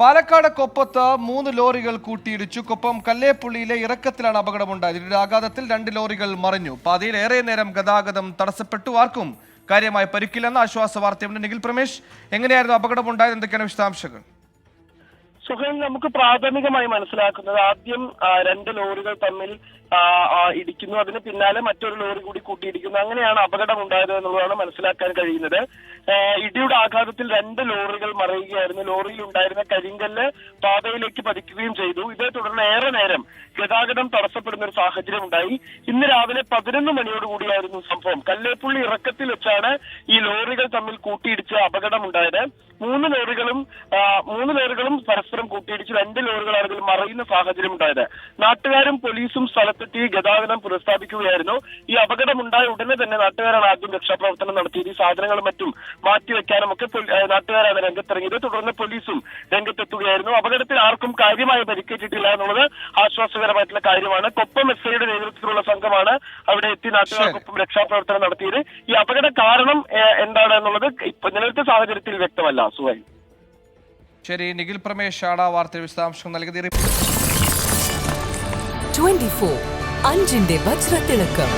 പാലക്കാട് കൊപ്പത്ത് മൂന്ന് ലോറികൾ കൂട്ടിയിടിച്ചു. കൊപ്പം കല്ലേപ്പുള്ളിയിലെ ഇറക്കത്തിലാണ് അപകടമുണ്ടായത്. ഇതിന്റെ ആഘാതത്തിൽ രണ്ട് ലോറികൾ മറിഞ്ഞു. പാതയിൽ ഏറെ നേരം ഗതാഗതം തടസ്സപ്പെട്ടു. ആർക്കും കാര്യമായി പരിക്കില്ലെന്ന ആശ്വാസ വാർത്തയുണ്ട് നിഖിൽ പ്രമേഷ്. എങ്ങനെയായിരുന്നു അപകടമുണ്ടായത്? എന്തൊക്കെയാണ് വിശദാംശങ്ങൾ? സുഹൈൽ നമുക്ക് പ്രാഥമികമായി മനസ്സിലാക്കുന്നത് ആദ്യം രണ്ട് ലോറികൾ തമ്മിൽ ഇടിക്കുന്നു. അതിന് പിന്നാലെ മറ്റൊരു ലോറി കൂടി കൂട്ടിയിടിക്കുന്നു. അങ്ങനെയാണ് അപകടം ഉണ്ടായത് എന്നുള്ളതാണ് മനസ്സിലാക്കാൻ കഴിയുന്നത്. ഇടിയുടെ ആഘാതത്തിൽ രണ്ട് ലോറികൾ മറയുകയായിരുന്നു. ലോറിയിൽ ഉണ്ടായിരുന്ന കരിങ്കല്ല് പാതയിലേക്ക് പതിക്കുകയും ചെയ്തു. ഇതേ തുടർന്ന് ഏറെ നേരം ഗതാഗതം തടസ്സപ്പെടുന്ന ഒരു സാഹചര്യം ഉണ്ടായി ഇന്ന് രാവിലെ പതിനൊന്ന് മണിയോടുകൂടിയായിരുന്നു സംഭവം. കല്ലേപ്പുള്ളി ഇറക്കത്തിൽ വെച്ചാണ് ഈ ലോറികൾ തമ്മിൽ കൂട്ടിയിടിച്ച് അപകടമുണ്ടായത്. മൂന്ന് ലോറികളും മൂന്ന് ലോറികളും പരസ്പരം കൂട്ടിയിടിച്ച് രണ്ട് ലോറികളാണെങ്കിൽ മറയുന്ന സാഹചര്യം ഉണ്ടായത് നാട്ടുകാരും പോലീസും സ്ഥലത്തെത്തി ഗതാഗതം പുനഃസ്ഥാപിക്കുകയായിരുന്നു. ഈ അപകടം ഉണ്ടായ ഉടനെ തന്നെ നാട്ടുകാരാണ് ആദ്യം രക്ഷാപ്രവർത്തനം നടത്തിയത്. ഈ സാധനങ്ങളും മറ്റും മാറ്റിവെക്കാനും ഒക്കെ നാട്ടുകാരാണ് രംഗത്തിറങ്ങിയത്. തുടർന്ന് പോലീസും രംഗത്തെത്തുകയായിരുന്നു. അപകടത്തിൽ ആർക്കും കാര്യമായി പരിക്കേറ്റിട്ടില്ല എന്നുള്ളത് ആശ്വാസകരമായിട്ടുള്ള കാര്യമാണ്. കൊപ്പം എസ് ഐയുടെ നേതൃത്വത്തിലുള്ള സംഘമാണ് അവിടെ എത്തി നാട്ടുകാർക്കൊപ്പം രക്ഷാപ്രവർത്തനം നടത്തിയത്. ഈ അപകട കാരണം എന്താണ് എന്നുള്ളത് ഇപ്പൊ നിലവിലത്തെ സാഹചര്യത്തിൽ വ്യക്തമല്ല സുഹൈ ശരി നിഖിൽ പ്രമേഷ് ആണ് വാർത്ത വിശദാംശം നൽകി. നൽകിയത് ഈ 24 അഞ്ചിന്റെ വജ്രത്തിളക്കം.